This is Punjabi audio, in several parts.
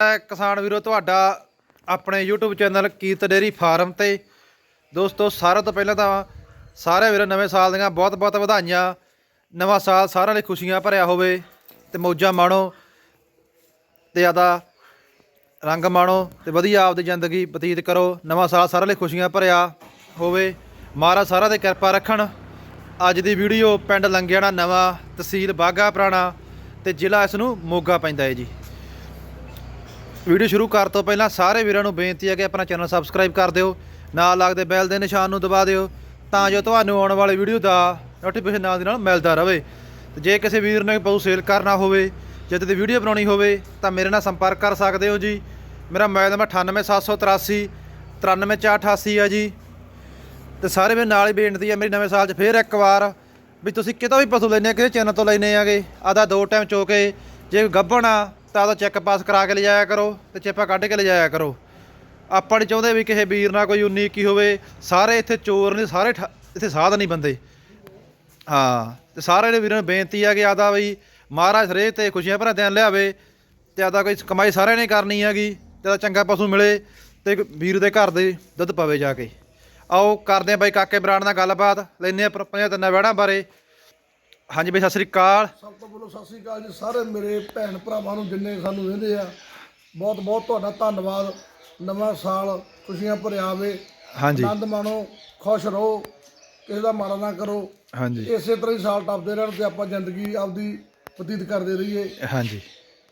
ਹੈ ਕਿਸਾਨ ਵੀਰੋ, ਤੁਹਾਡਾ ਆਪਣੇ YouTube channel Kirat dairy farm ਤੇ। ਦੋਸਤੋ, ਸਾਰਿਆਂ ਤੋਂ ਪਹਿਲਾਂ ਤਾਂ ਸਾਰੇ ਵੀਰੋ, ਨਵੇਂ ਸਾਲ ਦੀਆਂ ਬਹੁਤ ਬਹੁਤ ਵਧਾਈਆਂ। ਨਵਾਂ ਸਾਲ ਸਾਰਿਆਂ ਲਈ ਖੁਸ਼ੀਆਂ ਭਰਿਆ ਹੋਵੇ ਤੇ ਮੌਜਾਂ ਮਾਣੋ ਤੇ ਆਦਾ ਰੰਗ ਮਾਣੋ ਤੇ ਵਧੀਆ ਆਪਦੀ ਜ਼ਿੰਦਗੀ ਬਤੀਤ ਕਰੋ। ਨਵਾਂ ਸਾਲ ਸਾਰਿਆਂ ਲਈ ਖੁਸ਼ੀਆਂ ਭਰਿਆ ਹੋਵੇ। ਮਹਾਰਾਜ ਸਾਰਿਆਂ ਦੇ ਕਿਰਪਾ ਰੱਖਣ। ਅੱਜ ਦੀ ਵੀਡੀਓ ਪਿੰਡ ਲੰਗਿਆਣਾ ਨਵਾਂ ਤਹਿਸੀਲ ਬਾਗਾ ਪੁਰਾਣਾ ਤੇ ਜ਼ਿਲ੍ਹਾ ਇਸ ਨੂੰ ਮੋਗਾ ਪੈਂਦਾ ਹੈ ਜੀ। ਵੀਡੀਓ ਸ਼ੁਰੂ ਕਰ ਤੋਂ ਪਹਿਲਾਂ ਸਾਰੇ ਵੀਰਾਂ ਨੂੰ ਬੇਨਤੀ ਹੈ ਕਿ ਆਪਣਾ ਚੈਨਲ ਸਬਸਕ੍ਰਾਈਬ ਕਰ ਦਿਓ, ਨਾਲ ਲੱਗਦੇ ਬੈਲ ਦੇ ਨਿਸ਼ਾਨ ਨੂੰ ਦਬਾ ਦਿਓ, ਤਾਂ ਜੋ ਤੁਹਾਨੂੰ ਆਉਣ ਵਾਲੀ ਵੀਡੀਓ ਦਾ ਨੋਟੀਫਿਕੇਸ਼ਨ ਨਾਲ ਦੀ ਨਾਲ ਮਿਲਦਾ ਰਹੇ। ਤੇ ਜੇ ਕਿਸੇ ਵੀਰ ਨੇ ਪਸ਼ੂ ਸੇਲ ਕਰਨਾ ਹੋਵੇ ਜਦ ਦੀ ਵੀਡੀਓ ਬਣਾਉਣੀ ਹੋਵੇ, ਤਾਂ ਮੇਰੇ ਨਾਲ ਸੰਪਰਕ ਕਰ ਸਕਦੇ ਹੋ ਜੀ। ਮੇਰਾ ਮੋਬਾਈਲ ਨੰਬਰ 98783 93488 ਹੈ ਜੀ। ਤੇ ਸਾਰੇ ਮੇਰੇ ਨਾਲ ਹੀ ਬੇਨਤੀ ਹੈ, ਮੇਰੀ ਨਵੇਂ ਸਾਲ 'ਚ ਫੇਰ ਇੱਕ ਵਾਰ ਵੀ ਤੁਸੀਂ ਕਿਤੋਂ ਵੀ ਪਸ਼ੂ ਲੈਣੇ ਆ ਕਿਸੇ ਚੈਨਲ ਤੋਂ ਲੈਣੇ ਆਗੇ ਆਦਾ ਦੋ ਟਾਈਮ ਚੋ ਕੇ ਜੇ ਗੱਭਣ ਆ ਤਾਂ ਉਹਦਾ ਚੈੱਕ ਪਾਸ ਕਰਾ ਕੇ ਲਿਜਾਇਆ ਕਰੋ ਤੇ ਚੇਪਾ ਕੱਢ ਕੇ ਲਿਜਾਇਆ ਕਰੋ। ਆਪਾਂ ਨਹੀਂ ਚਾਹੁੰਦੇ ਵੀ ਕਿਸੇ ਵੀਰ ਨਾਲ ਕੋਈ 19 ਕੀ ਹੋਵੇ। ਸਾਰੇ ਇੱਥੇ ਚੋਰ ਨੇ, ਸਾਰੇ ਠ- ਇੱਥੇ ਸਾਧ ਨਹੀਂ ਬੰਦੇ। ਹਾਂ, ਤੇ ਸਾਰੇ ਵੀਰਾਂ ਨੂੰ ਬੇਨਤੀ ਆ ਕਿ ਆਦਾ ਬਈ ਮਹਾਰਾਜ ਰੇਹ ਤੇ ਖੁਸ਼ੀਆਂ ਭਰਾ ਦਿਨ ਲਿਆਵੇ। ਤੇ ਆਦਾ ਕੋਈ ਕਮਾਈ ਸਾਰਿਆਂ ਨੇ ਕਰਨੀ ਹੈਗੀ, ਤੇ ਆਦਾ ਚੰਗਾ ਪਸ਼ੂ ਮਿਲੇ ਤੇ ਵੀਰ ਦੇ ਘਰ ਦੇ ਦੁੱਧ ਪਵੇ ਜਾ ਕੇ। ਆਓ ਕਰਦੇ ਆ ਬਾਈ ਕਾਕੇ ਬਰਾੜ ਨਾਲ ਗੱਲਬਾਤ ਲੈਨੇ ਆ ਪੰਜਾਂ ਤਿੰਨਾਂ ਵਹਿੜਾਂ ਬਾਰੇ। ਹਾਂਜੀ ਬਈ ਸਤਿ ਸ੍ਰੀ ਅਕਾਲ। ਸਭ ਤੋਂ ਪਹਿਲਾਂ ਸਤਿ ਸ੍ਰੀ ਅਕਾਲ ਜੀ ਸਾਰੇ ਮੇਰੇ ਭੈਣ ਭਰਾਵਾਂ ਨੂੰ ਜਿੰਨੇ ਸਾਨੂੰ ਵੇਂਦੇ ਆ ਬਹੁਤ ਬਹੁਤ ਤੁਹਾਡਾ ਧੰਨਵਾਦ। ਨਵਾਂ ਸਾਲ ਖੁਸ਼ੀਆਂ ਭਰਿਆ ਆਵੇ। ਹਾਂਜੀ। ਆਨੰਦ ਮਾਣੋ ਖੁਸ਼ ਰਹੋ ਕਿਸੇ ਦਾ ਮਾੜਾ ਨਾ ਕਰੋ। ਹਾਂਜੀ। ਇਸੇ ਤਰ੍ਹਾਂ ਹੀ ਸਾਲ ਟੱਪਦੇ ਰਹਿਣ ਤੇ ਆਪਾਂ ਜ਼ਿੰਦਗੀ ਆਪਦੀ ਬਤੀਤ ਕਰਦੇ ਰਹੀਏ। ਹਾਂਜੀ।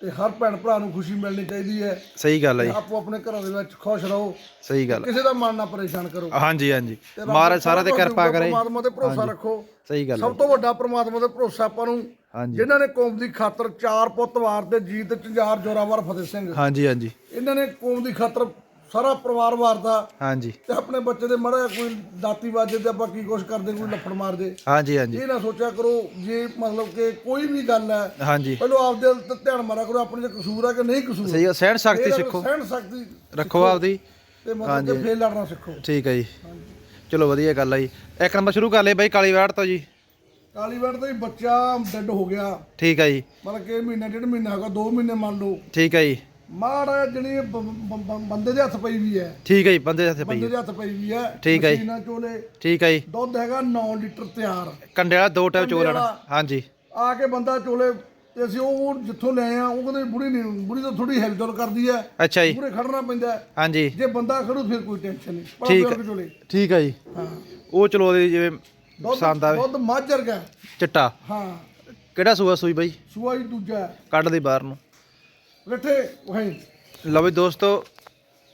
ਤੇ ਹਰ ਭੈਣ ਭਰਾ ਨੂੰ ਖੁਸ਼ੀ ਮਿਲਣੀ ਚਾਹੀਦੀ ਹੈ। ਸਹੀ ਗੱਲ ਹੈ ਜੀ। ਆਪੋ ਆਪਣੇ ਘਰਾਂ ਦੇ ਵਿੱਚ ਖੁਸ਼ ਰਹੋ। ਸਹੀ ਗੱਲ ਕਿਸੇ ਦਾ ਮਨ ਨਾ ਪਰੇਸ਼ਾਨ ਕਰੋ। ਹਾਂਜੀ ਹਾਂਜੀ। ਮਹਾਰਾਜ ਸਾਰਾ ਤੇ ਕਿਰਪਾ ਕਰੇ। ਪ੍ਰਮਾਤਮਾ ਤੇ ਭਰੋਸਾ ਰੱਖੋ। ਸਹੀ ਗੱਲ ਸਭ ਤੋਂ ਵੱਡਾ ਪ੍ਰਮਾਤਮਾ ਤੇ ਭਰੋਸਾ ਆਪਾਂ ਨੂੰ ਜਿਨ੍ਹਾਂ ਨੇ ਕੌਮ ਦੀ ਖਾਤਰ ਚਾਰ ਪੁੱਤ ਵਾਰ ਤੇ ਜੀਤ ਝੰਜਾਰ ਜੋਰਾਵਰ ਫਤਿਹ ਸਿੰਘ। ਹਾਂਜੀ ਹਾਂਜੀ। ਇਹਨਾਂ ਨੇ ਕੌਮ ਦੀ ਖਾਤਰ ਸਾਰਾ ਪਰਿਵਾਰ ਵਾਰਦਾ। ਹਾਂਜੀ। ਤੇ ਆਪਣੇ ਬੱਚੇ ਦੇ ਮੜਾ ਕੋਈ ਦਾਤੀ ਵਾਜੇ ਤੇ ਆਪਾਂ ਕੀ ਕੁਛ ਕਰਦੇ ਕੋਈ ਲੱਫੜ ਮਾਰਦੇ ਹਾਂਜੀ ਹਾਂਜੀ। ਇਹ ਨਾ ਸੋਚਿਆ ਕਰੋ ਜੇ ਮਤਲਬ ਕਿ ਕੋਈ ਵੀ ਗੱਲ ਹੈ ਹਾਂਜੀ। ਪਹਿਲਾਂ ਆਪਦੇ ਤੇ ਧਿਆਨ ਮਾਰਿਆ ਕਰੋ ਆਪਣੇ ਚ ਕਸੂਰ ਹੈ ਕਿ ਨਹੀਂ ਕਸੂਰ? ਸਹੀ ਹੈ, ਸਹਿਣ ਸ਼ਕਤੀ ਸਿੱਖੋ। ਸਹਿਣ ਸ਼ਕਤੀ ਰੱਖੋ ਆਪਦੀ। ਤੇ ਮਤਲਬ ਕਿ ਫੇਰ ਲੜਨਾ ਸਿੱਖੋ। ਠੀਕ ਹੈ ਜੀ। ਚਲੋ ਵਧੀਆ ਗੱਲ ਹੈ ਜੀ। ਇੱਕ ਨੰਬਰ ਸ਼ੁਰੂ ਕਰ ਲਈ ਬਾਈ ਕਾਲੀ ਵਾੜ ਤੋਂ ਜੀ। ਕਾਲੀ ਵਾਰ ਦਾ ਹੀ ਬੱਚਾ ਡੈਡ ਹੋ ਗਿਆ। ਠੀਕ ਹੈ ਜੀ। ਮਤਲਬ ਕਿ ਮਹੀਨਾ ਡੇਢ ਮਹੀਨਾ ਹੈਗਾ 2 ਮਹੀਨੇ ਮੰਨ ਲਓ। ਠੀਕ ਹੈ ਜੀ। ਮਾੜਾ ਬ- ਬੰਦੇ ਦੇ ਹੱਥ ਪਈ ਵੀ ਹੈ। ਠੀਕ ਹੈ ਜੀ ਬੰਦੇ ਦੇ ਹੱਥੇ ਪਈ ਬੰਦੇ ਦੇ ਹੱਥ ਪਈ ਵੀ ਹੈ ਠੀਕ ਹੈ ਜੀ। ਮਸ਼ੀਨਾਂ ਚੋਲੇ। ਠੀਕ ਹੈ ਜੀ। ਦੁੱਧ ਹੈਗਾ 9 ਲੀਟਰ ਤਿਆਰ। ਕੰਡੇ ਵਾਲਾ ਦੋ ਟਾਈਮ ਚੋ ਲੈਣਾ ਵਾਲਾ। ਹਾਂਜੀ। ਆ ਕੇ ਬੰਦਾ ਚੋਲੇ ਤੇ ਅਸੀਂ ਉਹ ਜਿੱਥੋਂ ਲੈ ਆ ਉਹ ਕਹਿੰਦੇ ਬੁੜੀ ਨਹੀਂ ਬੁੜੀ ਤਾਂ ਥੋੜੀ ਹਿਲਜੁਲ ਕਰਦੀ ਹੈ। ਅੱਛਾ ਜੀ। ਪੂਰੇ ਖੜਨਾ ਪੈਂਦਾ। ਹਾਂਜੀ। ਜੇ ਬੰਦਾ ਖੜੂ ਫਿਰ ਕੋਈ ਟੈਨਸ਼ਨ ਨਹੀਂ। ਠੀਕ ਚੋਲੇ। ਠੀਕ ਹੈ ਜੀ। ਹਾਂ। ਉਹ ਚਲੋ ਜਿਵੇਂ ਪਸੰਦ ਆਵੇ। ਦੁੱਧ ਮਾਝਰ ਗਿਆ ਚਿੱਟਾ। ਹਾਂ। ਕਿਹੜਾ ਸੂਆ ਸੂਈ ਬਾਈ? ਸੂਆ ਹੀ ਦੂਜਾ। ਕੱਢ ਲਈ ਬਾਹਰ ਨੂੰ। ਰੱਠੇ ਵਹੀਂ। ਲਓ ਵੀ ਦੋਸਤੋ,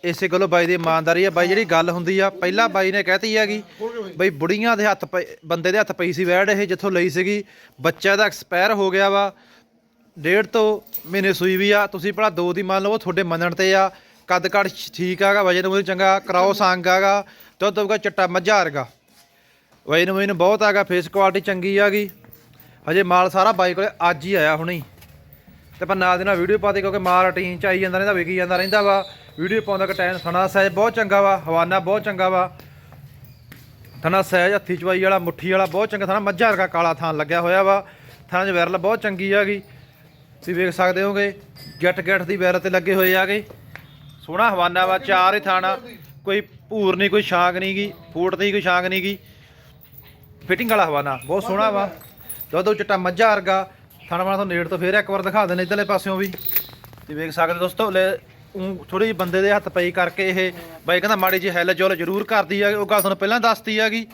ਇਸੇ ਗੱਲੋਂ ਬਾਈ ਦੀ ਇਮਾਨਦਾਰੀ ਆ। ਬਾਈ ਜਿਹੜੀ ਗੱਲ ਹੁੰਦੀ ਆ, ਪਹਿਲਾਂ ਬਾਈ ਨੇ ਕਹਿਤੀ ਹੈਗੀ, ਬਈ ਬੁੜੀਆਂ ਦੇ ਹੱਥ ਪਈ, ਬੰਦੇ ਦੇ ਹੱਥ ਪਈ ਸੀ ਵੈੜ ਇਹ ਜਿੱਥੋਂ ਲਈ ਸੀਗੀ। ਬੱਚਾ ਦਾ ਐਕਸਪਾਇਰ ਹੋ ਗਿਆ ਵਾ। ਡੇਢ ਤੋਂ ਮਹੀਨੇ ਸੂਈ ਵੀ ਆ। ਤੁਸੀਂ ਭਲਾ ਦੋ ਦੀ ਮੰਨ ਲਓ ਤੁਹਾਡੇ ਮੰਨਣ ਤੇ ਆ। ਕੱਦ ਕੱਦ ਠੀਕ ਆਗਾ ਵਜਨ ਉਹਦੇ ਚੰਗਾ, ਕਰਾਓ ਸੰਗ ਆਗਾ, ਦੁੱਧ ਦਊਗਾ ਚਿੱਟਾ ਮੱਝਾ ਵਰਗਾ। ਵਜਨ ਵਜਨ ਬਹੁਤ ਆਗਾ ਫੇਸ ਕੁਆਲਿਟੀ ਚੰਗੀ ਆਗੀ। ਹਜੇ ਮਾਲ ਸਾਰਾ ਬਾਈ ਕੋਲੇ ਅੱਜ ਹੀ ਆਇਆ ਹੁਣੀ। ਤੇ ਪਰ ਨਾਲ ਦੇ ਨਾਲ ਵੀਡੀਓ ਪਾ ਪਾਦੇ ਕਿਉਂਕਿ ਮਾਲ ਰਟੀਨ ਚ ਆਈ ਜਾਂਦਾ ਰਹਿੰਦਾ, ਵਿਕੀ ਜਾਂਦਾ ਰਹਿੰਦਾ ਵਾ ਵੀਡੀਓ ਪਾਉਂਦਾ ਕਿ ਟਾਈਮ ਥਣਾ ਸਾਈਜ਼ ਬਹੁਤ ਚੰਗਾ ਵਾ, ਹਵਾਨਾ ਬਹੁਤ ਚੰਗਾ ਵਾ। ਥਣਾ ਸਾਈਜ਼ ਹੱਥੀ ਚਵਾਈ ਵਾਲਾ, ਮੁੱਠੀ ਵਾਲਾ ਬਹੁਤ ਚੰਗਾ ਥਣਾ, ਮੱਝਾ ਵਰਗਾ ਕਾਲਾ ਥਾਂ ਲੱਗਿਆ ਹੋਇਆ ਵਾ। ਥਾਂ 'ਚ ਵਾਇਰਲ ਬਹੁਤ ਚੰਗੀ ਹੈਗੀ ਤੁਸੀਂ ਵੇਖ ਸਕਦੇ ਹੋਗੇ ਜੱਟ ਗੱਠ ਦੀ ਵਿਰਲ ਤੇ ਲੱਗੇ ਹੋਏ ਆਗੇ। ਸੋਹਣਾ ਹਵਾਨਾ ਵਾ, ਚਾਰ ਹੀ ਥਾਣਾ। ਕੋਈ ਭੂਰ ਨਹੀਂ ਕੋਈ ਛਾਂਗ ਨਹੀਂ ਗੀ, ਫੂਟ ਦੀ ਕੋਈ ਛਾਂਗ ਨਹੀਂ ਗੀ। ਫਿਟਿੰਗ ਵਾਲਾ ਹਵਾਨਾ, ਬਹੁਤ ਸੋਹਣਾ ਵਾ। ਦੁੱਧ ਉਹ ਚਿੱਟਾ ਮੱਝਾ ਵਰਗਾ। ਥਣ ਵਾਲਾ ਤੁਹਾਨੂੰ ਨੇੜ ਤੋਂ ਫੇਰ ਇੱਕ ਵਾਰ ਦਿਖਾ ਦਿੰਦੇ ਇਧਰਲੇ ਪਾਸਿਓਂ ਵੀ। ਤੇ ਵੇਖ ਸਕਦੇ ਦੋਸਤੋ ਲੈ ਥੋੜੀ ਜਿਹੀ ਬੰਦੇ ਦੇ ਹੱਥ ਪਈ ਕਰਕੇ ਇਹ ਬਾਈ ਕਹਿੰਦਾ ਮਾੜੀ ਜਿਹੀ ਹੈਲ ਜੋਲ ਜ਼ਰੂਰ ਕਰਦੀ ਆ ਉਹ ਗੱਲ ਤੁਹਾਨੂੰ ਪਹਿਲਾਂ ਦੱਸਤੀ ਹੈਗੀ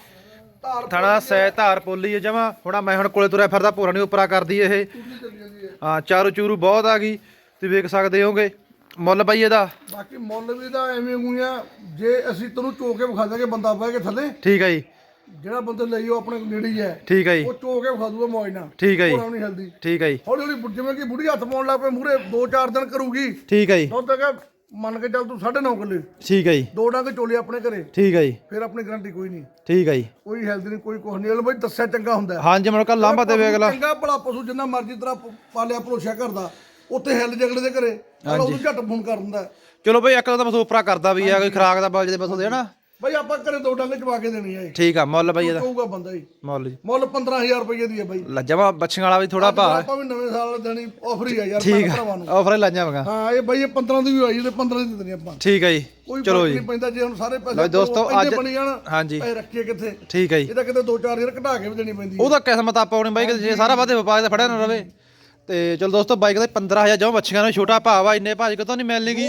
ਥਣਾ ਸੈ ਧਾਰ ਪੋਲੀ ਜਮਾ। ਹੁਣ ਮੈਂ ਹੁਣ ਕੋਲੇ ਤੁਰਿਆ ਫਿਰਦਾ ਭੋਰਾ ਨਹੀਂ ਉਪਰਾ ਕਰਦੀ ਇਹ। ਪੂਰੀ ਹੈ ਹਾਂ ਚਾਰੂ ਚੂਰੂ ਬਹੁਤ ਆ ਗਈ ਤੁਸੀਂ ਵੇਖ ਸਕਦੇ ਹੋਗੇ ਮੁੱਲ ਬਾਈ ਇਹਦਾ। ਬਾਕੀ ਮੁੱਲ ਵੀ ਤਾਂ ਐਵੇਂ ਹੋਈਆਂ ਜੇ ਅਸੀਂ ਤੈਨੂੰ ਚੋ ਕੇ ਵਿਖਾ ਦਾਂਗੇ ਬੰਦਾ ਬਹਿ ਕੇ ਥੱਲੇ। ਠੀਕ ਹੈ ਜੀ। ਜਿਹੜਾ ਬੰਦੇ ਲਈ ਉਹ ਆਪਣੇ ਨੇੜੇ ਹੀ ਹੈ। ਠੀਕ ਹੈ ਜੀ। ਉਹ ਚੋ ਕੇ ਵਿਖਾ ਦੂਗਾ ਮੌਜ ਨਾਲ। ਠੀਕ ਹੈ ਜੀ। ਨਹੀਂ ਹਲਦੀ। ਠੀਕ ਹੈ ਜੀ। ਹੌਲੀ ਹੌਲੀ ਬੁ- ਜਿਵੇਂ ਕਿ ਬੁੜੀ ਹੱਥ ਪਾਉਣ ਲੱਗ ਪਏ ਮੂਰੇ 2-4 ਦਿਨ ਕਰੂਗੀ। ਠੀਕ ਹੈ ਜੀ। ਦੁੱਧ ਹੈਗਾ ਮੰਨ ਕੇ ਚੱਲ ਤੂੰ 9.5 ਕਿੱਲੇ। ਠੀਕ ਹੈ ਜੀ। ਦੋ ਡੰਗ ਚੋਲੇ ਆਪਣੇ ਘਰੇ। ਠੀਕ ਹੈ ਜੀ। ਫਿਰ ਆਪਣੀ ਗਰੰਟੀ ਕੋਈ ਨਹੀਂ। ਠੀਕ ਹੈ ਜੀ। ਕੋਈ ਹੈਲਥ ਨਹੀਂ ਕੋਈ ਕੁਝ ਨਹੀਂ। ਇਹ ਬਈ ਦੱਸਿਆ ਚੰਗਾ ਹੁੰਦਾ ਹੈ। ਹਾਂਜੀ ਮੈਨੂੰ ਕੱਲ ਲਾਂਭਾ ਦੇਵੇ ਅਗਲਾ। ਚੰਗਾ ਭਲਾ ਪਸ਼ੂ ਜਿੰਨਾ ਮਰਜ਼ੀ ਤਰ੍ਹਾਂ ਪ- ਪਾਲਿਆ ਪਲੋਸਿਆ ਕਰਦਾ ਉੱਥੇ ਹੈਲ ਜਗਲੇ ਦੇ ਘਰੇ। ਚਲੋ ਉਹਨੂੰ ਝੱਟ ਫੋਨ ਕਰ ਦਿੰਦਾ। ਚਲੋ ਬਈ ਇੱਕ ਤਾਂ ਬਸ ਉਪਰਾ ਕਰਦਾ ਵੀ ਆ ਕੋਈ ਖਰਾਕ ਦਾ ਬਲ ਜਿਹਦੇ ਬਸ ਹੁੰਦੇ ਆ ਨਾ। ਬਾਈ ਆਪਾਂ ਘਰੇ ਦੋ ਡੰਗ ਚਵਾ ਕੇ ਦੇਣੀ ਹੈ ਠੀਕ ਆ ਮੁੱਲ ਬਾਈ ਇਹਦਾ। ਕਹੂਗਾ ਬੰਦਾ ਜੀ। ਮੁੱਲ ਜੀ। ਮੁੱਲ 15000 ਰੁਪਏ ਦੀ ਹੈ ਬਾਈ। ਲੱਜਵਾ ਬੱਚੀਆਂ ਵਾਲਾ ਵੀ ਥੋੜਾ ਭਾ ਆਪਾਂ ਵੀ ਨਵੇਂ ਸਾਲ ਦੇਣੀ ਆਫਰ ਹੀ ਆ ਯਾਰ ਠੀਕ ਆ ਆਫਰ ਲੱਜਾਂ ਵਗਾ ਹਾਂ ਇਹ ਬਾਈ ਇਹ 15 ਦੀ ਵੀ ਹੋਈ ਤੇ 15 ਦੀ ਦੇਣੀ ਆਪਾਂ। ਠੀਕ ਹੈ ਜੀ। ਚਲੋ ਜੀ। ਨਹੀਂ ਪੈਂਦਾ ਜੇ ਹੁਣ ਸਾਰੇ ਪੈਸੇ ਲਓ ਦੋਸਤੋ, ਅੱਜ- ਬਣੀ ਜਾਣ ਹਾਂਜੀ। ਪੈਸੇ ਰੱਖੀਏ ਕਿੱਥੇ? ਠੀਕ ਹੈ ਜੀ। ਇਹ ਤਾਂ ਕਿਤੇ 2-4000 ਘਟਾ ਕੇ ਵੀ ਦੇਣੀ ਪੈਂਦੀ ਉਹਦਾ ਕਿਸਮਤ ਆਪਾਂ ਆਉਣੀ ਬਾਈ ਜੇ ਸਾਰਾ ਵਾਦੇ ਵਪਾਰ ਤੇ ਫੜਿਆ ਨਾ ਰਵੇ। ਤੇ ਚਲ ਦੋਸਤੋ ਬਾਈਕ ਦੇ 15000 ਜੋ ਬੱਚੀਆਂ ਨੂੰ ਛੋਟਾ ਭਾਵ ਆ ਇੰਨੇ ਭਾਜ ਕਿਤੋਂ ਨਹੀਂ ਮਿਲਣਗੀ।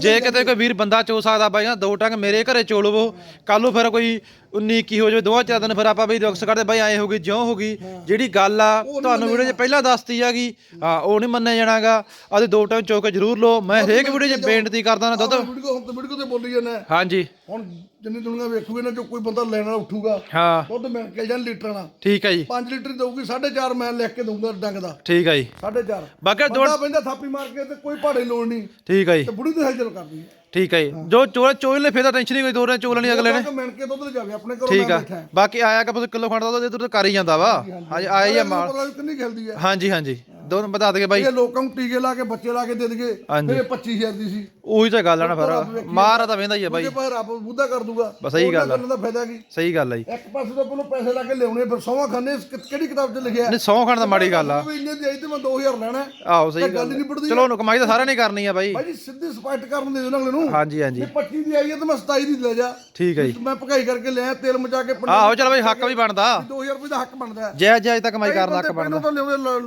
ਜੇ ਕਿਤੇ ਕੋਈ ਵੀਰ ਬੰਦਾ ਚੋ ਸਕਦਾ ਬਾਈ ਨਾ ਦੋ ਟੰਗ ਮੇਰੇ ਘਰੇ ਚੋਲਵੋ ਕੱਲ ਨੂੰ ਫਿਰ ਕੋਈ 19 ਕੀ ਹੋ ਜਾਵੇ ਦੋਵਾਂ ਚਾਰ ਦਿਨ ਫਿਰ ਆਪਾਂ ਬਈ ਰੁਕਸ ਕਰਦੇ ਬਾਈ ਐ ਹੋ ਗਈ ਜਿਉਂ ਹੋ ਗਈ। ਜਿਹੜੀ ਗੱਲ ਆ ਤੁਹਾਨੂੰ ਵੀਡੀਓ 'ਚ ਪਹਿਲਾਂ ਦੱਸਤੀ ਹੈਗੀ ਹਾਂ ਉਹ ਨਹੀਂ ਮੰਨਿਆ ਜਾਣਾਗਾ। ਆਦੇ ਦੋ ਟਾਈਮ ਚੋ ਕੇ ਜ਼ਰੂਰ ਲਓ। ਮੈਂ ਹਰੇਕ ਵੀਡੀਓ 'ਚ ਬੇਨਤੀ ਕਰਦਾ ਨਾ ਦੁੱਧ। ਵੀਡੀਓ ਹੁਣ ਤੇ ਵੀਡੀਓ ਤੇ ਬੋਲੀ ਜਾਂਦਾ ਹਾਂਜੀ। ਹੁਣ ਜਿੰਨੀ ਦੁਨੀਆ ਵੇਖੂਗੀ ਨਾ ਜੋ ਕੋਈ ਬੰਦਾ ਲੈਣ ਵਾਲਾ ਉੱਠੂਗਾ ਹਾਂ। ਦੁੱਧ ਮਿਲ ਕੇ ਜਾਣ ਲੀਟਰ ਵਾਲਾ। ਠੀਕ ਹੈ ਜੀ। 5 ਲੀਟਰ ਦਊਗੀ 4.5 ਮੈਂ ਲਿਖ ਕੇ ਦਊਂਗਾ ਡੰਗ ਦਾ। ਠੀਕ ਹੈ ਜੀ। 4.5 ਬਾਕੀ ਦੋ ਬੰਦਾ ਪੈਂਦਾ ਥਾਪੀ ਮਾਰ ਕੇ ਤੇ ਕੋਈ ਭਾੜੇ ਲੋੜ ਨਹੀਂ। ਠੀਕ ਹੈ ਜੀ। ਤੇ ਬੁੜੀ ਤੇ ਹਜਲ ਕਰਦੀ ਹੈ। ਠੀਕ ਹੈ ਜੀ। ਜੋ ਚੋਲ ਚੋਲ ਨੇ ਫੇਰ ਤਾਂ ਟੈਨਸ਼ਨ ਨਹੀਂ ਕੋਈ ਦੋ ਰੇ ਚੋਲ ਨਹੀਂ ਅਗਲੇ ਨੇ। ਮਿਣ ਕੇ ਦੁੱਧ ਲੈ ਜਾਵੇ ਆਪਣੇ ਘਰੋਂ ਠੀਕ ਆ। ਹਾਂ। ਬਾਕੀ ਆਇਆ ਕਿ ਕਿਲੋ ਖੰਡ ਦਾ ਦੁੱਧ ਕਰ ਹੀ ਜਾਂਦਾ ਵਾ। ਹਾਂਜੀ ਆਇਆ ਹੀ ਆ ਮਾਲ। ਕਿੰਨੀ ਖਿਲਦੀ ਹੈ। ਹਾਂਜੀ ਹਾਂਜੀ। ਦੋ ਬਤਾ ਦਗੇ ਬਾਈ। ਇਹ ਲੋਕਾਂ ਨੂੰ ਟੀਕੇ ਲਾ ਕੇ ਬੱਚੇ ਲਾ ਕੇ ਦੇ ਦਗੇ ਹਾਂਜੀ। ਇਹ 25000 ਦੀ ਸੀ। ਉਹੀ ਤਾਂ ਗੱਲ ਆ ਨਾ ਫਿਰ। ਮਾਰ ਤਾਂ ਵੇਂਦਾ ਹੀ ਆ ਬਾਈ। ਉਹਦੇ ਪਾਸ ਰੱਬ ਬੁੱਧਾ ਕਰ ਦੂਗਾ। ਬਸ ਸਹੀ ਗੱਲ ਆ। ਕਰਨ ਦਾ ਫਾਇਦਾ ਕੀ? ਸਹੀ ਗੱਲ ਆ ਜੀ। ਇੱਕ ਪਾਸੇ ਤੋਂ ਪਹਿਲਾਂ ਪੈਸੇ ਲਾ ਕੇ ਲਿਆਉਣੇ ਫਿਰ ਸੌਵਾਂ ਕਿ- ਕਿਹੜੀ ਕਿਤਾਬ 'ਚ ਲਿਖਿਆ? ਨਹੀਂ ਸੌ ਖੰਡ ਤਾਂ ਮਾੜੀ ਗੱਲ ਆ। ਵੀ ਇੰਨੇ ਦੀ ਆਈ ਤੇ ਮੈਂ 2000 ਲੈਣਾ ਹੈ। ਆਹੋ ਸਹੀ ਗੱਲ ਗੱਲ ਹੀ ਨਹੀਂ ਪੜਦੀ ਚਲੋ ਉਹਨੂੰ ਕਮਾਈ ਤਾਂ ਸਾਰਿਆਂ ਨੇ ਕਰਨੀ ਆ ਬਾਈ। ਭਾਈ ਜੀ ਸਿੱਧੀ ਸਪਾਈਟ ਕਰਨ ਦੇ ਦਿਓ ਅਗਲੇ ਨੂੰ। ਹਾਂਜੀ ਹਾਂਜੀ। ਜੇ 25 ਦੀ ਆਈ ਹੈ ਤਾਂ ਮੈਂ 27 ਦੀ ਲੈ ਜਾ। ਠੀਕ ਹੈ ਜੀ। ਮੈਂ ਭਗਾਈ ਕਰਕੇ ਲਿਆ ਤੇਲ ਮਚਾ ਕੇ ਪੰਜ- ਆਹੋ ਚਲ ਬਾਈ ਹੱਕ ਵੀ ਬਣਦਾ। 2000 ਰੁਪਏ ਦਾ ਹੱਕ ਬਣਦਾ। ਹੈ ਜੈ ਜੈ ਤਾਂ ਕਮਾਈ ਕਰਨ ਦਾ ਹੱਕ ਬਣਦਾ।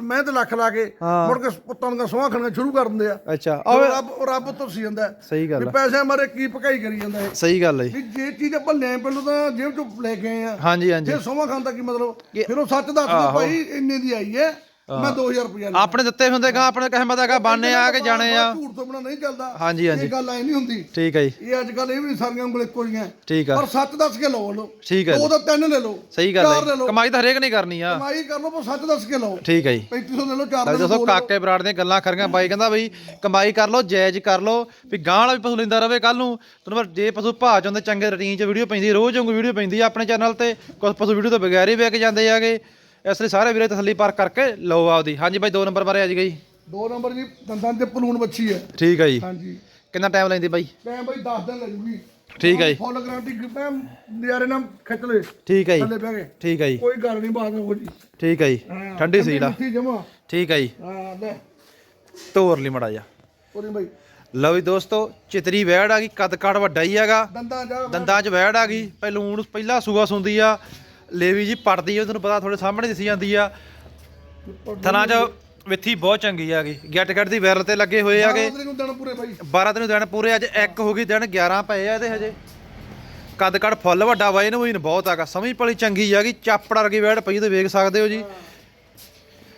ਮੈਂ ਤੇ ਲੱਖ ਲਾ ਕੇ ਹਾਂ। ਮੁੜ ਕੇ ਪੁੱਤਾਂ ਦੀਆਂ ਸੋਹਾਂ ਖਾਣੀਆਂ ਸ਼ੁਰੂ ਕਰ ਦਿੰਦੇ ਆ। ਅੱਛਾ ਉਹ ਰੱਬ ਰੱਬ ਤੁਰਸੀ ਜਾਂਦਾ ਹੈ। ਸਹੀ ਗੱਲ ਆ। ਪੈਸੇ ਮਾਰੇ ਕੀ ਭਗਾਈ ਕਰੀ ਜਾਂਦਾ ਇਹ। ਸਹੀ ਗੱਲ ਆ ਜੀ। ਜੇ ਚੀਜ਼ ਆਪਾਂ ਲੈ ਪਹਿਲਾਂ ਤਾਂ ਜੇਬ ਚੋਂ ਲੈ ਕੇ ਆਏ ਆ। ਹਾਂਜੀ ਹਾਂਜੀ। ਫਿਰ ਸੋਹਾਂ ਖਾਣ ਦਾ ਕੀ ਮਤਲਬ? ਫਿਰ ਉਹ ਸੱਚ ਦੱਸਦਾ ਭਾਈ ਇੰਨੇ ਦੀ ਆਈ ਹੈ। ਮੈਂ 2000 ਰੁਪਏ ਆਪਣੇ ਦਿੱਤੇ ਹੁੰਦੇ ਗਾ ਆਪਣੇ ਕਹਿਮਤ ਹੈਗਾ ਬਾਨੇ ਆ ਕੇ ਜਾਣੇ ਆ। ਝੂਠ ਤੋਂ ਬਣਾ ਨਹੀਂ ਚੱਲਦਾ। ਹਾਂਜੀ ਹਾਂਜੀ। ਇਹ ਗੱਲ ਐ ਨਹੀਂ ਹੁੰਦੀ। ਠੀਕ ਹੈ ਜੀ। ਇਹ ਅੱਜ ਕੱਲ ਇਹ ਵੀ ਸਾਰੀਆਂ ਉਂਗਲ ਇੱਕੋ ਜਿਹੀਆਂ। ਠੀਕ ਆ। ਪਰ ਸੱਚ ਦੱਸ ਕੇ ਲਓ ਲਓ ਠੀਕ ਹੈ ਦੋ ਦਾ ਤਿੰਨ ਲੈ ਲਓ। ਸਹੀ ਗੱਲ ਲੈ ਹੈ ਲਓ। ਕਮਾਈ ਤਾਂ ਹਰੇਕ ਨਹੀਂ ਕਰਨੀ ਆ। ਕਮਾਈ ਕਰ ਲਓ ਪਰ ਸੱਚ ਦੱਸ ਕੇ ਲਓ। ਠੀਕ ਹੈ ਜੀ। 3500 ਲੈ ਲਓ ਚਾਰ ਲੈ ਲੈ ਦੋਸਤੋ ਕਾਕੇ ਬਰਾੜ ਦੀਆਂ ਗੱਲਾਂ ਖਰੀਆਂ। ਬਾਈ ਕਹਿੰਦਾ ਬਈ ਕਮਾਈ ਕਰ ਲਓ ਜਾਇਜ਼ ਕਰ ਲਓ ਵੀ ਗਾਂ ਵਾਲਾ ਵੀ ਪਸ਼ੂ ਲੈਂਦਾ ਰਵੇ ਕੱਲ ਨੂੰ। ਤੁਹਾਨੂੰ ਪਰ ਜੇ ਪਸ਼ੂ ਭਾਅ ਚ ਹੁੰਦੇ ਚੰਗੇ ਰੁਟੀਨ 'ਚ ਵੀਡੀਓ ਪੈਂਦੀ ਰੋਜ਼ ਵਾਂਗੂ ਵੀਡੀਓ ਪੈਂਦੀ ਆ ਆਪਣੇ ਚੈਨਲ ਤੇ ਕੁਝ ਪਸ਼ੂ ਵੀਡੀਓ ਤੋਂ ਬਗੈਰ ਹੀ ਵਿਕ ਜਾਂਦੇ ਆਗੇ ਇਸ ਲਈ ਸਾਰੇ ਵੀਰੇ ਤਸੱਲੀ ਪਰ ਕਰਕੇ ਲਓ ਆਪਦੀ। ਹਾਂਜੀ ਬਾਈ ਦੋ ਨੰਬਰ ਬਾਰੇ ਅੱਜ ਗਈ। ਦੋ ਨੰਬਰ ਜੀ ਦੰਦਾਂ ਤੇ ਪਲੂਣ ਬੱਚੀ ਹੈ। ਠੀਕ ਹੈ ਜੀ। ਹਾਂਜੀ। ਕਿੰਨਾ ਟਾਈਮ ਲੈਂਦੀ ਬਾਈ? ਟਾਈਮ ਬਾਈ 10 ਦਿਨ ਲੈ ਜੂਗੀ। ਠੀਕ ਹੈ ਜੀ। ਫੁੱਲ ਗਾਰੰਟੀ ਟਾਈਮ ਨਿਆਰੇ ਨਾਲ ਖਿੱਚ ਲੈ ਠੀਕ ਹੈ ਜੀ। ਥੱਲੇ ਬਹਿ ਗਏ। ਠੀਕ ਹੈ ਜੀ। ਕੋਈ ਗੱਲ ਨਹੀਂ ਬਾਤ ਹੋ ਜੀ। ਠੀਕ ਹੈ ਜੀ। ਠੰਡੀ ਸੀਲ ਆ। ਮਿੱਠੀ ਜਮਾ। ਠੀਕ ਹੈ ਜੀ। ਹਾਂ ਲੈ। ਤੋਰ ਲਈ ਮੜਾ ਜਾ। ਪੂਰੀ ਬਾਈ। ਲਓ ਵੀ ਦੋਸਤੋ ਚਿਤਰੀ ਵੈੜ ਆ ਗਈ ਕੱਦ ਕਾਠ ਵੱਡਾ ਹੀ ਹੈਗਾ। ਦੰਦਾਂ ਜਾ ਦੰਦਾਂ 'ਚ ਵੈੜ ਆ ਗਈ। ਪਹਿਲੂਣ ਪਹਿਲਾ ਸੂਆ ਸੁੰਦੀ ਆ। ਲੇਵੀ ਜੀ ਪੜਦੀ ਆ ਤੁਹਾਨੂੰ ਪਤਾ ਤੁਹਾਡੇ ਸਾਹਮਣੇ ਦਿਸੀ ਜਾਂਦੀ ਆ। ਥਣਾ 'ਚ ਵਿੱਥੀ ਬਹੁਤ ਚੰਗੀ ਆ ਗਈ। ਗਿੱਟ ਗਿੱਟ ਦੀ ਵਿਰਲ ਤੇ ਲੱਗੇ ਹੋਏ ਆਗੇ ਨੂੰ ਦਿਨ ਪੂਰੇ ਬਾਈ। 12 ਦਿਨ ਦਿਨ ਪੂਰੇ ਅੱਜ ਇੱਕ ਹੋ ਗਈ ਦਿਨ 11 ਪਏ ਆ ਇਹਦੇ ਹਜੇ। ਕੱਦ ਕੱਦ ਫੁੱਲ ਵੱਡਾ ਵਾ ਇਹਨੂੰ ਵੀ ਬਹੁਤ ਆਗਾ ਸਮਝ ਪਲੀ ਚੰਗੀ ਆ ਗਈ ਚਾਪੜ ਵਰਗੀ ਵੈੜ ਪਈ ਤੇ ਵੇਖ ਸਕਦੇ ਹੋ ਜੀ।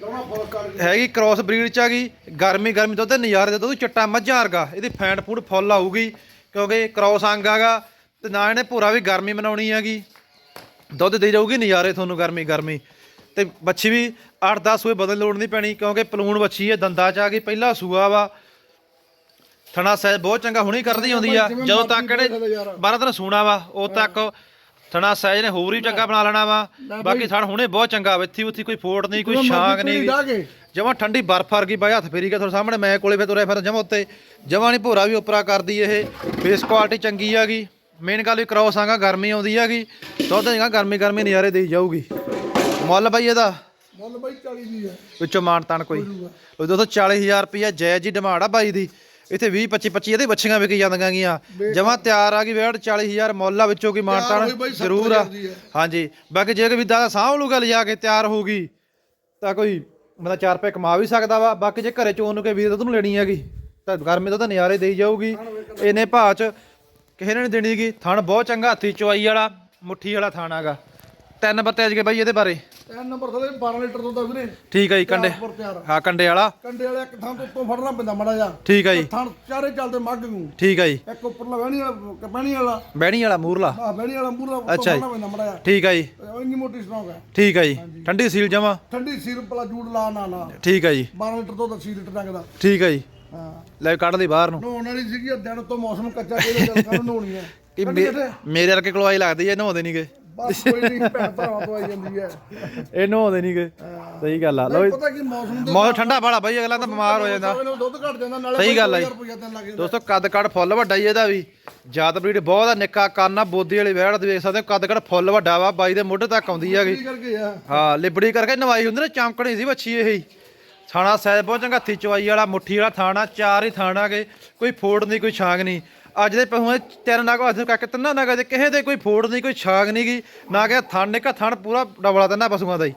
ਲਾਉਣਾ ਫੁੱਲ ਕਰ ਹੈਗੀ ਕ੍ਰਾਸ ਬਰੀਡ ਚ ਆ ਗਈ ਗਰਮੀ ਗਰਮੀ ਦੁੱਧ ਨਜ਼ਾਰੇ ਦੇ ਦੁੱਧ ਚਿੱਟਾ ਮੱਝਾਂ ਵਰਗਾ। ਇਹਦੀ ਫੈਂਟ ਫੂਡ ਫੁੱਲ ਆਊਗੀ ਕਿਉਂਕਿ ਕ੍ਰਾਸ ਅੰਗ ਆਗਾ ਤੇ ਨਾ ਇਹਨੇ ਪੂਰਾ ਵੀ ਗਰਮੀ ਮਨਾਉਣੀ ਹੈਗੀ। ਦੁੱਧ ਦੇ ਜਾਊਗੀ ਨਜ਼ਾਰੇ ਤੁਹਾਨੂੰ ਗਰਮੀ ਗਰਮੀ। ਤੇ ਬੱਚੀ ਵੀ 8-10 ਸੂਏ ਬਦਲ ਲੋੜ ਨਹੀਂ ਪੈਣੀ ਕਿਉਂਕਿ ਪਲੂਣ ਬੱਚੀ ਹੈ ਦੰਦਾ ਚ ਆ ਗਈ ਪਹਿਲਾ ਸੂਆ ਵਾ। ਥਣਾ ਸਾਈਜ਼ ਬਹੁਤ ਚੰਗਾ ਹੁਣੀ ਕਰਦੀ ਹੁੰਦੀ ਆ ਜਦੋਂ ਤੱਕ ਯਾਰ। 12 ਦਿਨ ਸੂਣਾ ਵਾ ਉਦੋਂ ਤੱਕ ਥਣਾ ਸਾਈਜ਼ ਨੇ ਹੋਰ ਵੀ ਚੰਗਾ ਬਣਾ ਲੈਣਾ ਵਾ। ਬਾਕੀ ਥਣ ਹੁਣੇ ਬਹੁਤ ਚੰਗਾ ਵਾ ਇੱਥੀ ਉੱਥੀ ਕੋਈ ਫੋਟ ਨਹੀਂ ਕੋਈ ਛਾਂਗ ਨਹੀਂ। ਜਮਾ ਠੰਡੀ ਬਰਫ ਵਰਗੀ ਬਾਈ ਹੱਥ ਫੇਰੀ ਗਿਆ ਤੁਹਾਡੇ ਸਾਹਮਣੇ ਮੈਂ ਕੋਲੇ ਫੇ ਤੁਰਿਆ ਫਿਰ ਜਮਾ ਉੱਤੇ। ਜਮਾ ਨਹੀਂ ਭੋਰਾ ਵੀ ਉਪਰਾ ਕਰਦੀ ਇਹ ਫੇਸ ਕੁਆਲਿਟੀ ਚੰਗੀ ਹੈਗੀ ਮੇਨ ਗੱਲ ਵੀ ਕ੍ਰੋਸ ਆਂਗਾ ਗਰਮੀ ਆਉਂਦੀ ਹੈਗੀ ਦੁੱਧ ਦੀਆਂ ਗਰਮੀ ਗਰਮੀ ਨਜ਼ਾਰੇ ਦੇਈ ਜਾਊਗੀ। ਮੁੱਲ ਬਾਈ ਇਹਦਾ? ਮੁੱਲ ਬਾਈ 40 ਦੀ ਹੈ। ਵਿੱਚੋਂ ਮਾਨ ਤਾਨ ਕੋਈ। ਉਹ ਦੋਸਤੋ 40000 ਰੁਪਇਆ ਜਾਇਜ਼ ਜੀ ਡਿਮਾਂਡ ਆ ਬਾਈ ਦੀ। ਇੱਥੇ 20 25 25 ਇਹਦੇ ਬੱਚੀਆਂ ਵਿਕੀ ਜਾਂਦੀਆਂ ਗੀਆਂ। ਜਮਾ ਤਿਆਰ ਆ ਗਈ ਵੇੜ 40000 ਮੁੱਲ ਆ ਵਿੱਚੋਂ ਕੀ ਮਾਨ ਤਾਨ ਜ਼ਰੂਰ ਆ। ਦੀ। ਹਾਂਜੀ ਬਾਕੀ ਜੇ ਕੋਈ ਵੀ ਦਾਦਾ ਸਾਂਭ ਲੂਗਾ ਲਿਜਾ ਕੇ ਤਿਆਰ ਹੋਊਗੀ ਤਾਂ ਕੋਈ ਬੰਦਾ 4 ਰੁਪਏ ਕਮਾ ਵੀ ਸਕਦਾ ਵਾ। ਬਾਕੀ ਜੇ ਘਰੇ ਚੋਣ ਨੂੰ ਕੇ ਵੀਰ ਦੁੱਧ ਨੂੰ ਲੈਣੀ ਹੈਗੀ ਤਾਂ ਗਰਮੀ ਤੋਂ ਤਾਂ ਨਜ਼ਾਰੇ ਦੇਈ ਜਾਊਗੀ। ਇਹਨੇ ਭਾਅ ਚ ਕਿਸੇ ਨੇ ਨਹੀਂ ਦੇਣੀ ਗੀ ਥਣ ਬਹੁਤ ਚੰਗਾ ਹੱਥੀ ਚੁਆਈ ਵਾਲਾ ਮੁੱਠੀ ਵਾਲਾ ਥਣ ਹੈਗਾ। ਤਿੰਨ ਬੱਤੇ ਅੱਜ ਕੇ ਬਾਈ ਇਹਦੇ ਬਾਰੇ। ਤਿੰਨ ਨੰਬਰ ਥਲੇ 12 ਲੀਟਰ ਦੁੱਧ ਆ ਵੀਰੇ। ਠੀਕ ਹੈ ਜੀ ਕੰਡੇ ਤਿਆਰ ਹਾਂ ਕੰਡੇ ਵਾਲਾ। ਕੰਡੇ ਵਾਲੇ ਇੱਕ ਥਾਂ ਤੋਂ ਉੱਤੋਂ ਫੜਨਾ ਪੈਂਦਾ ਮੜਾ ਜਾ ਠੀਕ ਹੈ ਜੀ। ਥਾਂ ਚਾਰੇ ਚੱਲਦੇ ਮੱਗ ਨੂੰ ਠੀਕ ਹੈ ਜੀ। ਇੱਕ ਉੱਪਰ ਲਗਾਣੀ ਵਾਲਾ ਕਪਾਣੀ ਵਾਲਾ। ਬਹਿਣੀ ਵਾਲਾ ਮੂਰਲਾ। ਆ ਬੈਣੀ ਵਾਲਾ ਮੂਰਾ ਉੱਤੋਂ ਅੱਛਾ ਜੀ। ਫੜਨਾ ਪੈਂਦਾ ਮੜਾ ਜਾ ਠੀਕ ਹੈ ਜੀ। ਇੰਨੀ ਮੋਟੀ ਸਟਾਕ ਹੈ ਠੀਕ ਹੈ ਜੀ। ਠੰਡੀ ਸੀਲ ਜਮਾ। ਠੰਡੀ ਸਿਰ ਪਲਾ ਜੂੜ ਲਾ ਨਾ ਨਾ। ਠੀਕ ਹੈ ਜੀ। 12 ਲੀਟਰ ਦੁੱਧ 80 ਲੀਟਰ ਤੱਕ ਦਾ। ਠੀਕ ਹੈ ਜੀ। ਹਾਂ। ਲੈ ਕੱਢ ਲਈ ਬਾਹਰ ਨੂੰ। ਨਹਾਉਣ ਵਾਲੀ ਸੀਗੀ ਦਿਨ ਤੋਂ ਮੌਸਮ ਕੱਚਾ ਕਿਹਦੇ ਚੱਲ ਕਰ ਨਹਾਉਣੀ ਹੈ। ਕਿ ਕੱਢੀ ਮੇ- ਇੱਥੇ। ਮੇਰੇ ਵਰਗੇ ਕੋਲ ਆਈ ਲੱਗਦੀ ਐ ਨਹਾਉਂਦੇ ਨਹੀਂਗੇ ਬਸ ਕੋਈ ਨਹੀਂ ਭੈਣ ਭਰਾਵਾਂ ਤੋਂ ਆਈ ਜਾਂਦੀ ਹੈ। ਇਹ ਨਹਾਉਂਦੇ ਨਹੀਂ ਗਏ ਸਹੀ ਗੱਲ ਆ। ਲਓ ਨਹੀਂ ਜੀ, ਪਤਾ ਕੀ ਮੌਸਮ ਦੇ ਮੌਸਮ ਠੰਡਾ ਵਾਲਾ ਬਾਈ ਅਗਲਾ ਤਾਂ ਬਿਮਾਰ ਹੋ ਜਾਂਦਾ। ਮੈਨੂੰ ਦੁੱਧ ਘਟ ਜਾਂਦਾ ਨਾਲੇ ਸਹੀ ਗੱਲ ਆ ਜੀ। ਰੁਪਈਆ ਤਾਂ ਲੱਗ ਜਾਂਦਾ। ਦੋਸਤੋ ਕੱਦ ਕੱਦ ਫੁੱਲ ਵੱਡਾ ਹੀ ਇਹਦਾ ਵੀ। ਜਾਤ ਬਰੀਡ ਬਹੁਤ ਆ ਨਿੱਕਾ ਕੰਨ ਆ ਬੋਦੀ ਵਾਲੀ ਵਹਿੜ ਦੇ ਵੇਖ ਸਕਦੇ ਹੋ ਕੱਦ ਕੱਦ ਫੁੱਲ ਵੱਡਾ ਵਾ ਬਾਈ ਦੇ ਮੋਢੇ ਤੱਕ ਆਉਂਦੀ ਹੈਗੀ ਕੀ ਕਰਕੇ ਆ। ਹਾਂ ਲਿਬੜੀ ਕਰਕੇ ਨਵਾਈ ਹੁੰਦੀ ਨਾ ਚਮਕਣੀ ਸੀ ਵੱਛੀ ਇਹ ਥਾਣਾ ਸਹਿਜ ਬਹੁਤ ਚੰਗਾ ਹੱਥੀ ਚਵਾਈ ਵਾਲਾ ਮੁੱਠੀ ਵਾਲਾ ਥਾਣਾ ਚਾਰ ਹੀ ਥਾਣਾ ਗਏ ਕੋਈ ਫੋੜ ਨਹੀਂ ਕੋਈ ਛਾਂਗ ਨਹੀਂ। ਅੱਜ ਦੇ ਪਹੁਏ ਤਿੰਨ ਨਾਗ ਹੱਥ ਕਰਕੇ ਤਿੰਨਾਂ ਨਾਗਾਂ ਦੇ ਕਿਸੇ ਦੇ ਕੋਈ ਫੋੜ ਨਹੀਂ ਕੋਈ ਛਾਂਗ ਨਹੀਂ ਗੀ। ਨਾ ਕਿ ਥਣ ਨਿੱਕਾ ਥਣ ਪੂਰਾ ਡਬਲਾ ਤਿੰਨਾਂ ਪਸ਼ੂਆਂ ਦਾ ਹੀ।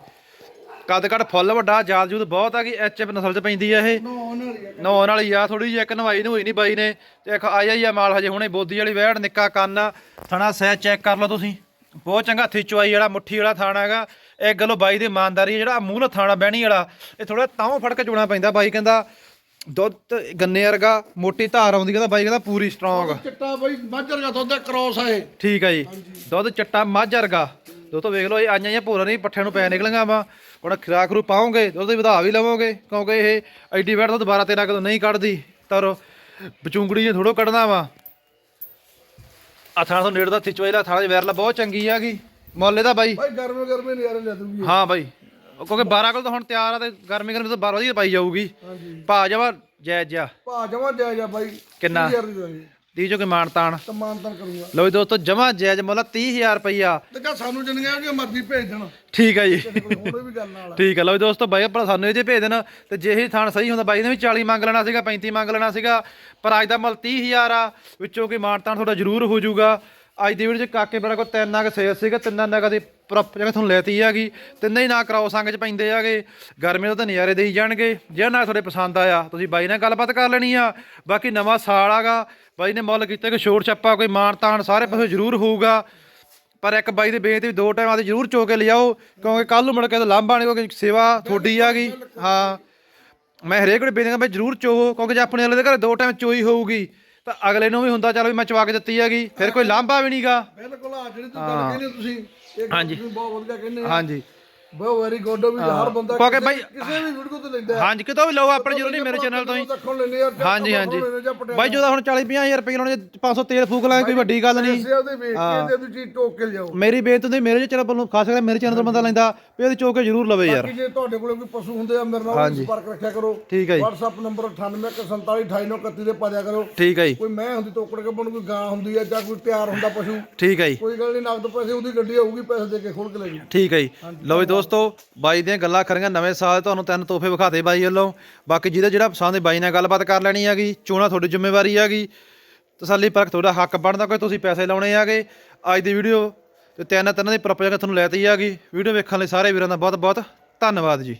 ਕੱਦ ਕੱਦ ਫੁੱਲ ਵੱਡਾ ਜਾਲ ਜੂਦ ਬਹੁਤ ਆ ਗਈ ਐਚਐਫ ਨਸਲ ਚ ਪੈਂਦੀ ਆ ਇਹ। ਨੋ ਨਹਾਉਣ ਵਾਲੀ ਆ ਥੋੜੀ ਜਿਹੀ ਇੱਕ ਨਵਾਈ ਨੂੰ ਹੋਈ ਨਹੀਂ ਬਾਈ ਨੇ। ਤੇ ਇੱਕ ਆਇਆ ਹੀ ਆ ਮਾਲ ਹਜੇ ਹੁਣੇ ਬੋਦੀ ਵਾਲੀ ਵਹਿੜ ਨਿੱਕਾ ਕੰਨ ਆ, ਥਣਾ ਸਹਿ ਚੈੱਕ ਕਰ ਲਓ ਤੁਸੀਂ। ਬਹੁਤ ਚੰਗਾ ਹੱਥੀ ਚੁਆਈ ਵਾਲਾ ਮੁੱਠੀ ਵਾਲਾ ਥਾਣਾ ਹੈਗਾ। ਇਹ ਗੱਲੋਂ ਬਾਈ ਦੀ ਇਮਾਨਦਾਰੀ ਜਿਹੜਾ ਮੂਹਲਾ ਥਾਣਾ ਬਹਿਣੀ ਵਾਲਾ ਇਹ ਥੋੜਾ ਤਾਂਹ ਫੜ ਕੇ ਚੁਣਾ ਪੈਂਦਾ। ਬਾਈ ਕਹਿੰਦਾ ਦੁੱਧ ਤੇ ਗੰਨੇ ਵਰਗਾ ਮੋਟੀ ਧਾਰ ਆਉਂਦੀ ਕਹਿੰਦਾ ਬਾਈ ਕਹਿੰਦਾ ਪੂਰੀ ਸਟਰੋਂਗ ਚਿੱਟਾ ਬਈ ਮਾਝਰ ਦਾ ਦੁੱਧ ਕ੍ਰੋਸ ਆ ਇਹ। ਠੀਕ ਹੈ ਜੀ। ਦੁੱਧ ਚਿੱਟਾ ਮੱਝ ਵਰਗਾ। ਦੋਸਤੋ ਵੇਖ ਲਓ ਇਹ ਆਈਆਂ ਜਾਂ ਭੋਰਾ ਨਹੀਂ ਪੱਠਿਆਂ ਨੂੰ ਪੈ ਨਿਕਲੀਆਂ ਵਾ। ਹੁਣ ਖਰਾਕ ਰੂ ਪਾਓਗੇ ਦੁੱਧ ਵਧਾ ਵੀ ਲਵੋਗੇ ਕਿਉਂਕਿ ਇਹ ਐਡੀ ਵੈਟ ਦੁੱਧ 12 13 ਕਿਲੋ ਨਹੀਂ ਕੱਢਦੀ। ਤਰ ਬਚੂੰਗੜੀ ਜੇ ਥੋੜੋ ਕੱਢਣਾ ਵਾ। ਆ ਥਾਣਾ ਤੋਂ ਨੇੜੇ ਦਾ ਥਿਚਵੇਲਾ ਥਾਣਾ ਦੀ ਵੈਰਲਾ ਬਹੁਤ ਚੰਗੀ ਹੈਗੀ ਮੁੱਲ ਇਹਦਾ ਬਾਈ। ਬਾਈ ਗਰਮੇ ਗਰਮੇ ਨਜ਼ਾਰੇ ਲੈ ਦੂਗੀ ਹਾਂ ਬਾਈ। ਕਿਉਂਕਿ 12 ਕਿਲੋ ਤਾਂ ਹੁਣ ਤਿਆਰ ਆ ਤੇ ਗਰਮੀ ਗਰਮੀ ਤਾਂ 12 ਵਧੀਆ ਪਾਈ ਜਾਊਗੀ। ਹਾਂਜੀ। ਭਾ ਜਾਵਾ ਜੈ ਜਿਆ ਭਾ ਜਮਾ ਜਾਇਜ਼ ਆ ਬਾਈ। ਕਿੰਨਾ? 30000 ਦੀ ਦੋਗੇ ਦੀ ਜੋ ਕਿ ਮਾਨ ਤਾਨ ਤਮਾਨਤਨ ਕਰੂੰਗਾ। ਲਓ ਜੀ ਦੋਸਤੋ ਜਮਾ ਜਾਇਜ਼ ਮੁੱਲ 30000 ਰੁਪਈਆ। ਤੇ ਕਹ ਸਾਨੂੰ ਜਿੰਨੀਆਂ ਕਿ ਮਰਜ਼ੀ ਭੇਜ ਦੇਣ। ਠੀਕ ਹੈ ਜੀ। ਕੋਈ ਹੁਣ ਵੀ ਗੱਲ ਨਾਲ। ਠੀਕ ਹੈ ਲਓ ਜੀ ਦੋਸਤੋ ਬਾਈ ਆਪਣਾ ਸਾਨੂੰ ਇਹਦੇ ਭੇਜ ਦੇਣਾ ਤੇ ਜੇ ਇਹ ਥਾਣ ਸਹੀ ਹੁੰਦਾ ਬਾਈ ਨੇ ਵੀ 40 ਮੰਗ ਲੈਣਾ ਸੀਗਾ 35 ਮੰਗ ਲੈਣਾ ਸੀਗਾ ਪਰ ਅੱਜ ਦਾ ਮੁੱਲ 30000 ਆ ਵਿੱਚੋਂ ਕੋਈ ਮਾਨਤਾਨ ਤੁਹਾਡਾ ਜ਼ਰੂਰ ਹੋ ਜਾਊਗਾ। ਅੱਜ ਦੀ ਵੀਡੀਓ 'ਚ ਕਾਕੇ ਬੜਾ ਕੋ ਤਿੰਨ ਨਗ ਸੇਲ ਸੀਗਾ ਤਿੰਨਾਂ ਨਗਾਂ ਦੀ ਪ੍ਰੋਪ ਜਿਵੇਂ ਤੁਹਾਨੂੰ ਲੈਤੀ ਹੈਗੀ ਤਿੰਨੇ ਹੀ ਨਾ ਕਰਾਓ ਸੰਗ 'ਚ ਪੈਂਦੇ ਹੈਗੇ ਗਰਮੀ ਦਾ ਤਾਂ ਨਜ਼ਾਰੇ ਦੇਈ ਜਾਣਗੇ। ਜੇ ਨਾ ਤੁਹਾਡੇ ਪਸੰਦ ਆਇਆ ਤੁਸੀਂ ਬਾਈ ਨਾਲ ਗੱਲਬਾਤ ਕਰ ਲੈਣੀ ਆ। ਬਾਕੀ ਨਵਾਂ ਸਾਲ ਆਗਾ। ਬਾਈ ਨੇ ਮੁੱਲ ਕੀਤਾ ਕਿ ਛੋੜ ਛੱਪਾ ਕੋਈ ਮਾਨਤਾਨ ਸਾਰੇ ਪਾਸੇ ਜ਼ਰੂਰ ਹੋਊਗਾ। ਪਰ ਇੱਕ ਬਾਈ ਦੇ ਬੇਨਤੀ ਵੀ ਦੋ ਟਾਈਮ ਆਦੇ ਜ਼ਰੂਰ ਚੋ ਕੇ ਲਿਆਓ ਕਿਉਂਕਿ ਕੱਲ ਨੂੰ ਮੁੜ ਕੇ ਤਾਂ ਲਾਂਭਾ ਨਹੀਂ ਕਿਉਂਕਿ ਸੇਵਾ ਥੋੜੀ ਆ ਗਈ ਹਾਂ। ਮੈਂ ਹਰੇਕ ਨੂੰ ਬੇਨਤੀ ਮੈਂ ਜ਼ਰੂਰ ਚੋਵੋ ਕਿਉਂਕਿ ਜੇ ਆਪਣੇ ਵਾਲੇ ਦੇ ਘਰੇ ਦੋ ਟਾਈਮ ਚੋਈ ਹੋਊਗੀ ਤਾਂ ਅਗਲੇ ਨੂੰ ਵੀ ਹੁੰਦਾ ਚੱਲ ਵੀ ਮੈਂ ਚਵਾ ਕੇ ਦਿੱਤੀ ਹੈਗੀ ਫਿਰ ਕੋਈ ਲਾਂਭਾ ਵੀ ਨਹੀਂਗਾ ਬਿਲਕੁਲ ਆ ਜਿਹੜੀ ਤੁਸੀਂ ਗੱਲ ਕਹਿੰਦੇ ਤੁਸੀਂ। ਇਹ ਹਾਂਜੀ। ਬਹੁਤ ਵਧੀਆ ਕਹਿੰਦੇ ਆ ਹਾਂਜੀ ਬਹੁਤ ਵੈਰੀ ਗੁੱਡ ਵੀ ਹਰ ਬੰਦਾ ਕਿਉਂਕਿ ਕਿਸੇ- ਬਾਈ- ਕਿਸੇ ਵੀ ਵੀਡੀਓ ਤੋਂ ਲੈਂਦਾ ਹੈ। ਹਾਂਜੀ ਕਿਤੋਂ ਵੀ ਲਓ ਆਪਣੇ ਜ਼ਰੂਰ ਨਹੀਂ ਮੇਰੇ ਚੈਨਲ ਤੋਂ ਹੀ। ਦੱਖਣ ਲੈਂਦੇ ਆ ਜਾਂ ਹਾਂਜੀ ਹਾਂਜੀ। ਲੈਂਦੇ ਪਟਿਆਲਾ ਬਾਈ ਜਦੋਂ ਹੁਣ 40 50000 ਰੁਪਏ ਲਾਉਣੇ 500 ਤੇਲ ਫੂਕ ਲਾਂਗੇ ਕੋਈ ਵੱਡੀ ਗੱਲ ਨਹੀਂ। ਇਸੇ ਉਹਦੇ ਵੇਖ ਕੇ ਤੇ ਤੁਸੀਂ ਟੋਕ ਕੇ ਲਿਆਓ। ਮੇਰੀ ਬੇਨਤੀ ਹੁੰਦੀ ਮੇਰੇ ਚੈਨਲ ਵੱਲੋਂ ਖਾਸ ਕਰਕੇ ਮੇਰੇ ਚੈਨਲ ਤੋਂ ਬੰਦਾ ਲੈਂਦਾ ਵੀ ਇਹਦੀ ਚੋ ਕੇ ਜ਼ਰੂਰ ਲਵੇ ਯਾਰ। ਕਿ ਜੇ ਤੁਹਾਡੇ ਕੋਲ ਕੋਈ ਪਸ਼ੂ ਹੁੰਦੇ ਆ ਮੇਰੇ ਨਾਲ ਸੰਪਰਕ ਰੱਖਿਆ ਕਰੋ। ਠੀਕ ਹੈ ਜੀ। WhatsApp ਨੰਬਰ 9847282931 ਤੇ ਪਾ ਦਿਆ ਕਰੋ। ਠੀਕ ਹੈ ਜੀ। ਕੋਈ ਮੈਂ ਹੁੰਦੀ ਤੋਕੜ ਕੇ ਬਣ ਕੋਈ ਗਾਂ ਹੁੰਦੀ ਆ ਜਾਂ ਕੋਈ ਤਿਆਰ ਹੁੰਦਾ ਪਸ਼ੂ। ਠੀਕ ਹੈ ਜੀ। ਕੋਈ ਗੱਲ ਨਹੀਂ ਨਗਦ ਪੈਸੇ ਉਹਦੀ ਗੱਡੀ ਆਊਗੀ ਪੈਸੇ ਦੇ ਕੇ ਖੋਲ ਕੇ ਲੈ ਜੀ ਠੀਕ ਹੈ ਜੀ। ਲਓ ਜੀ ਦੋਸਤੋ ਦੋਸਤੋ, ਬਾਈ ਦੀਆਂ ਗੱਲਾਂ ਕਰੀਆਂ ਨਵੇਂ ਸਾਲ, ਤੁਹਾਨੂੰ ਤਿੰਨ ਤੋਹਫੇ ਵਿਖਾਤੇ ਬਾਈ ਵੱਲੋਂ। ਬਾਕੀ ਜਿਹਦਾ ਜਿਹੜਾ ਪਸੰਦ ਹੈ, ਬਾਈ ਨਾਲ ਗੱਲਬਾਤ ਕਰ ਲੈਣੀ ਹੈਗੀ, ਚੋਣਾ ਤੁਹਾਡੀ ਜ਼ਿੰਮੇਵਾਰੀ ਹੈਗੀ। ਤਸੱਲੀ ਪਰਖ, ਤੁਹਾਡਾ ਹੱਕ ਬਣਦਾ ਕੋਈ, ਤੁਸੀਂ ਪੈਸੇ ਲਾਉਣੇ ਹੈਗੇ। ਅੱਜ ਦੀ ਵੀਡੀਓ ਤੇ ਤਿੰਨ ਤਿੰਨ ਦੀ ਪ੍ਰੋਪੋਜ਼ਲ ਤੁਹਾਨੂੰ ਲੈਤੀ ਹੈਗੀ। ਵੀਡੀਓ ਵੇਖਣ ਲਈ ਸਾਰੇ ਵੀਰਾਂ ਦਾ ਬਹੁਤ ਬਹੁਤ ਧੰਨਵਾਦ ਜੀ।